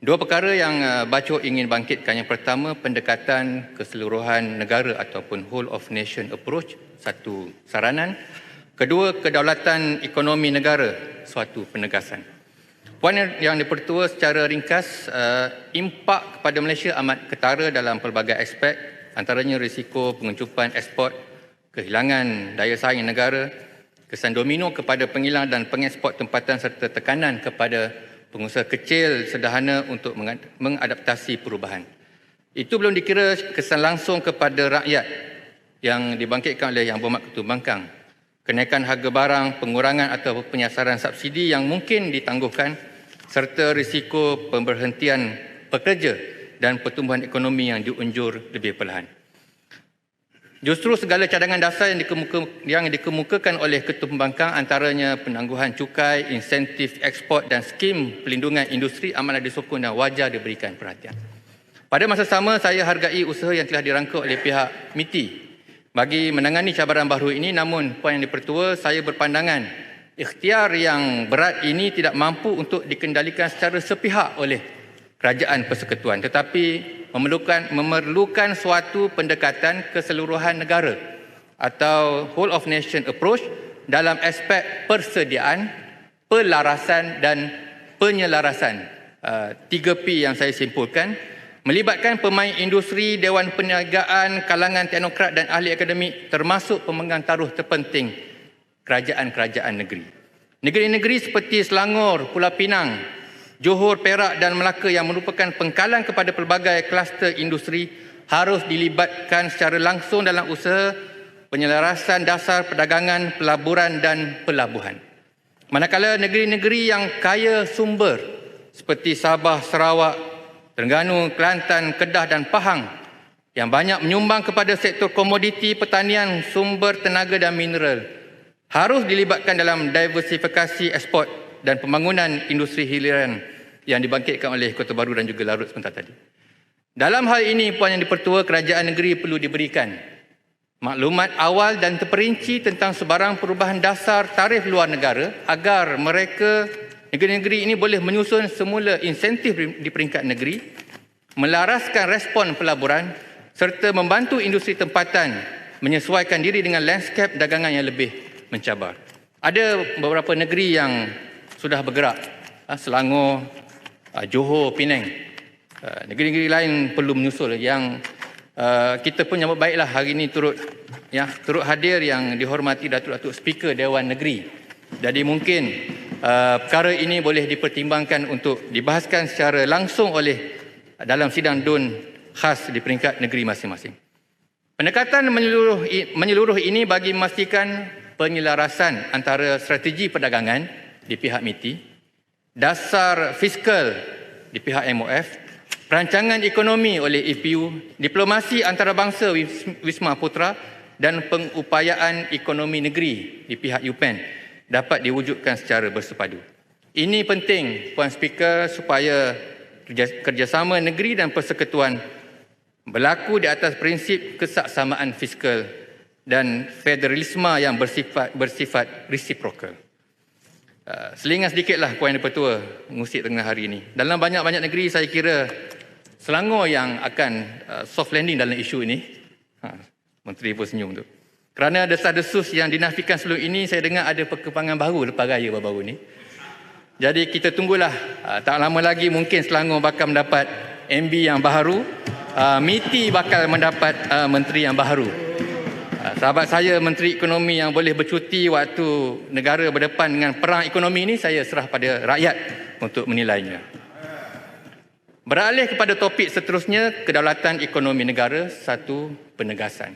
Dua perkara yang uh, Baco ingin bangkitkan. Yang pertama, pendekatan keseluruhan negara ataupun whole of nation approach, satu saranan. Kedua, kedaulatan ekonomi negara, suatu penegasan. Puan yang dipertua secara ringkas, uh, impak kepada Malaysia amat ketara dalam pelbagai aspek, antaranya risiko penguncupan ekspor, kehilangan daya saing negara, kesan domino kepada pengilang dan pengeksport tempatan serta tekanan kepada pengusaha kecil sederhana untuk mengadaptasi perubahan. Itu belum dikira kesan langsung kepada rakyat yang dibangkitkan oleh Yang Berhormat Ketua Bangkang. Kenaikan harga barang, pengurangan atau penyasaran subsidi yang mungkin ditangguhkan serta risiko pemberhentian pekerja dan pertumbuhan ekonomi yang diunjur lebih perlahan. Justru segala cadangan dasar yang, dikemuka, yang dikemukakan oleh Ketua Pembangkang antaranya penangguhan cukai, insentif ekspor dan skim pelindungan industri amanah disokong dan wajar diberikan perhatian. Pada masa sama, saya hargai usaha yang telah dirangka oleh pihak MITI bagi menangani cabaran baru ini namun Puan Yang Dipertua, saya berpandangan ikhtiar yang berat ini tidak mampu untuk dikendalikan secara sepihak oleh kerajaan persekutuan tetapi memerlukan memerlukan suatu pendekatan keseluruhan negara atau whole of nation approach dalam aspek persediaan, pelarasan dan penyelarasan. Uh, 3P yang saya simpulkan melibatkan pemain industri, dewan perniagaan, kalangan teknokrat dan ahli akademik termasuk pemegang taruh terpenting kerajaan-kerajaan negeri. Negeri-negeri seperti Selangor, Pulau Pinang, Johor, Perak dan Melaka yang merupakan pengkalan kepada pelbagai kluster industri harus dilibatkan secara langsung dalam usaha penyelarasan dasar perdagangan, pelaburan dan pelabuhan. Manakala negeri-negeri yang kaya sumber seperti Sabah, Sarawak, Terengganu, Kelantan, Kedah dan Pahang yang banyak menyumbang kepada sektor komoditi, pertanian, sumber tenaga dan mineral harus dilibatkan dalam diversifikasi ekspor dan pembangunan industri hiliran yang dibangkitkan oleh Kota Baru dan juga Larut sebentar tadi. Dalam hal ini, Puan Yang Dipertua, kerajaan negeri perlu diberikan maklumat awal dan terperinci tentang sebarang perubahan dasar tarif luar negara agar mereka negeri-negeri ini boleh menyusun semula insentif di peringkat negeri, melaraskan respon pelaburan serta membantu industri tempatan menyesuaikan diri dengan lanskap dagangan yang lebih mencabar. Ada beberapa negeri yang sudah bergerak. Ah, Selangor, uh, Johor, Penang. Uh, negeri-negeri lain perlu menyusul yang uh, kita pun nyambut baiklah hari ini turut ya turut hadir yang dihormati Datuk-Datuk Speaker Dewan Negeri. Jadi mungkin uh, perkara ini boleh dipertimbangkan untuk dibahaskan secara langsung oleh dalam sidang DUN khas di peringkat negeri masing-masing. Pendekatan menyeluruh, menyeluruh ini bagi memastikan penyelarasan antara strategi perdagangan di pihak MITI dasar fiskal di pihak MOF, perancangan ekonomi oleh EPU, diplomasi antarabangsa Wisma Putra dan pengupayaan ekonomi negeri di pihak UPEN dapat diwujudkan secara bersepadu. Ini penting Puan Speaker supaya kerjasama negeri dan persekutuan berlaku di atas prinsip kesaksamaan fiskal dan federalisme yang bersifat bersifat reciprocal. Uh, selingan sedikitlah Puan Yang Pertua mengusik tengah hari ini. Dalam banyak-banyak negeri saya kira Selangor yang akan uh, soft landing dalam isu ini. Ha, Menteri pun senyum tu. Kerana desas-desus yang dinafikan sebelum ini, saya dengar ada perkembangan baru lepas raya baru-baru ini. Jadi kita tunggulah. Uh, tak lama lagi mungkin Selangor bakal mendapat MB yang baru. Uh, MITI bakal mendapat uh, menteri yang baru. Ah, sahabat saya Menteri Ekonomi yang boleh bercuti waktu negara berdepan dengan perang ekonomi ini saya serah pada rakyat untuk menilainya. Beralih kepada topik seterusnya kedaulatan ekonomi negara satu penegasan.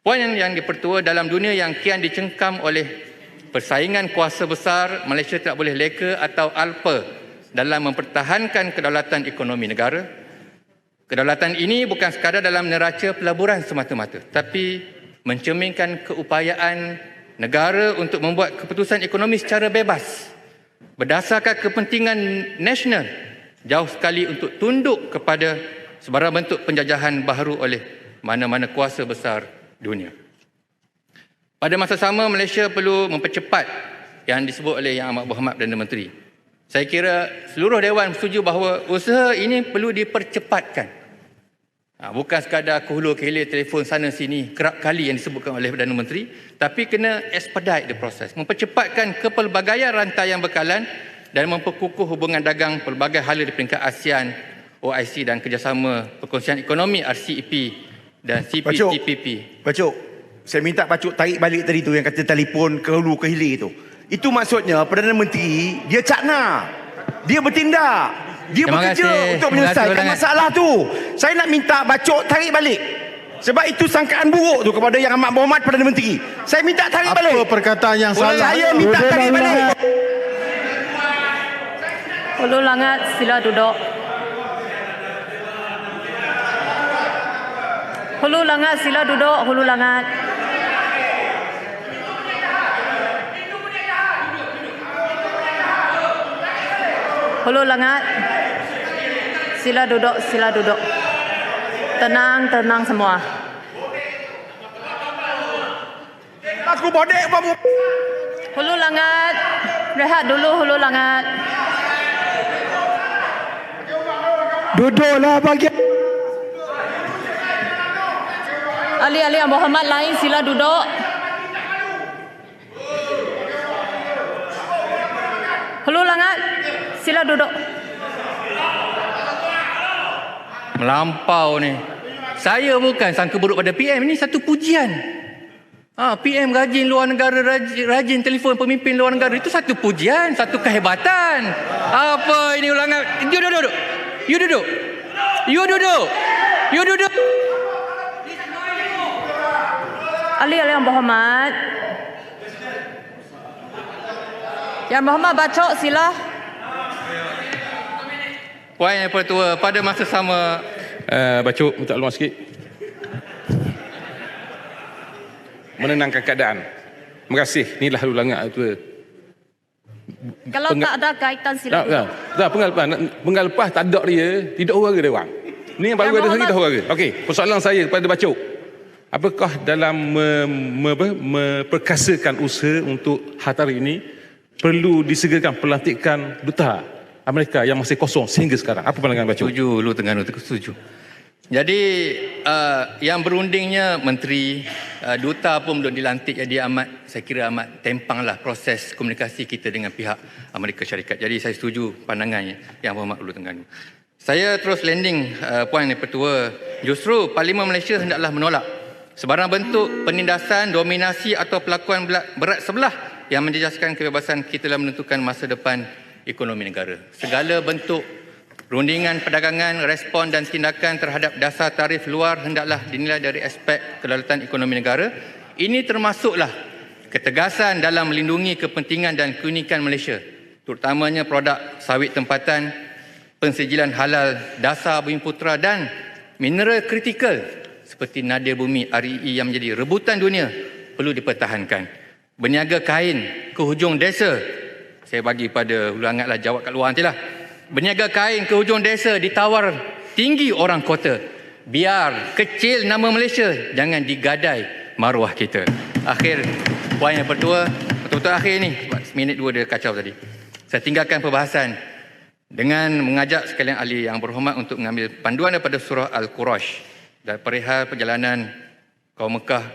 Poin yang, yang dipertua dalam dunia yang kian dicengkam oleh persaingan kuasa besar Malaysia tidak boleh leka atau alpa dalam mempertahankan kedaulatan ekonomi negara. Kedaulatan ini bukan sekadar dalam neraca pelaburan semata-mata tapi mencerminkan keupayaan negara untuk membuat keputusan ekonomi secara bebas berdasarkan kepentingan nasional jauh sekali untuk tunduk kepada sebarang bentuk penjajahan baharu oleh mana-mana kuasa besar dunia. Pada masa sama Malaysia perlu mempercepat yang disebut oleh Yang Amat Berhormat Perdana Menteri Saya kira seluruh Dewan setuju bahawa usaha ini perlu dipercepatkan. Ha, bukan sekadar ke hulu ke hilir telefon sana sini kerap kali yang disebutkan oleh Perdana Menteri tapi kena expedite the process mempercepatkan kepelbagaian rantaian bekalan dan memperkukuh hubungan dagang pelbagai hala di peringkat ASEAN, OIC dan kerjasama perkongsian ekonomi RCEP dan CPTPP. Bacuk, saya minta Bacuk tarik balik tadi tu yang kata telefon ke hulu ke hilir tu. Itu maksudnya Perdana Menteri dia cakna. Dia bertindak. Dia Terima bekerja kasih. untuk menyelesaikan masalah tu. Saya nak minta Bacuk tarik balik. Sebab itu sangkaan buruk tu kepada Yang Amat Berhormat Perdana Menteri. Saya minta tarik Apa balik. perkataan yang salah? Saya minta tarik balik. Hulu Langat, sila duduk. Hulu Langat, sila duduk. Hulu Langat. Hulu Langat. Sila duduk, sila duduk. Tenang, tenang semua. Aku bodek babu. Hulu Langat. Rehat dulu Hulu Langat. Duduklah bagi Ahli-ahli yang berhormat lain sila duduk. Hulu Langat, sila duduk. Melampau ni. Saya bukan sangka buruk pada PM. Ini satu pujian. Ha, PM rajin luar negara, rajin, rajin telefon pemimpin luar negara. Itu satu pujian, satu kehebatan. Apa ini ulangan? You duduk, duduk. You duduk. You duduk. You duduk. Ahli-ahli yang berhormat. Yang berhormat bacok sila. Puan Yang Pertua, pada masa sama Uh, Bacuk, minta luar sikit. Menenangkan keadaan. Terima kasih. Inilah lalu langat tu. Kalau Penga- tak ada kaitan sila Tak, tak. Tak, penggal lepas. Penggal lepas tak ada dia. Tidak orang dia orang. Ni yang baru ada hari dah orang. Okey, persoalan saya kepada Bacuk. Apakah dalam me, me, apa, memperkasakan usaha untuk hari ini perlu disegerakan pelantikan duta Amerika yang masih kosong sehingga sekarang? Apa pandangan Bacuk? Setuju, lu Terengganu tu setuju. Jadi uh, yang berundingnya menteri, uh, duta pun belum dilantik jadi amat saya kira amat tempanglah proses komunikasi kita dengan pihak Amerika Syarikat. Jadi saya setuju pandangannya yang berhormat Ulu Terengganu. Saya terus landing uh, puan yang pertua. Justru Parlimen Malaysia hendaklah menolak sebarang bentuk penindasan, dominasi atau pelakuan berat sebelah yang menjejaskan kebebasan kita dalam menentukan masa depan ekonomi negara. Segala bentuk Rundingan perdagangan, respon dan tindakan terhadap dasar tarif luar hendaklah dinilai dari aspek kedaulatan ekonomi negara. Ini termasuklah ketegasan dalam melindungi kepentingan dan keunikan Malaysia, terutamanya produk sawit tempatan, pensijilan halal dasar bumi putera dan mineral kritikal seperti nadir bumi REE yang menjadi rebutan dunia perlu dipertahankan. Berniaga kain ke hujung desa, saya bagi pada ulangatlah jawab kat luar nantilah. Berniaga kain ke hujung desa ditawar tinggi orang kota. Biar kecil nama Malaysia, jangan digadai maruah kita. Akhir, poin yang pertua, betul-betul akhir ni, sebab minit dua dia kacau tadi. Saya tinggalkan perbahasan dengan mengajak sekalian ahli yang berhormat untuk mengambil panduan daripada surah Al-Qurash dan perihal perjalanan kaum Mekah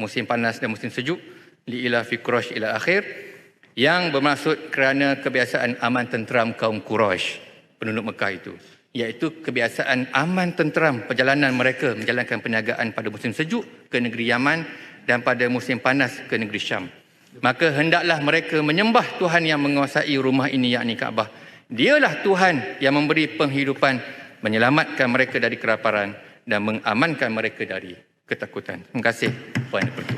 musim panas dan musim sejuk li ila fi Qurash ila akhir yang bermaksud kerana kebiasaan aman tenteram kaum Quraisy penduduk Mekah itu iaitu kebiasaan aman tenteram perjalanan mereka menjalankan perniagaan pada musim sejuk ke negeri Yaman dan pada musim panas ke negeri Syam. Maka hendaklah mereka menyembah Tuhan yang menguasai rumah ini yakni Kaabah. Dialah Tuhan yang memberi penghidupan, menyelamatkan mereka dari kelaparan dan mengamankan mereka dari ketakutan. Terima kasih Puan Pertua.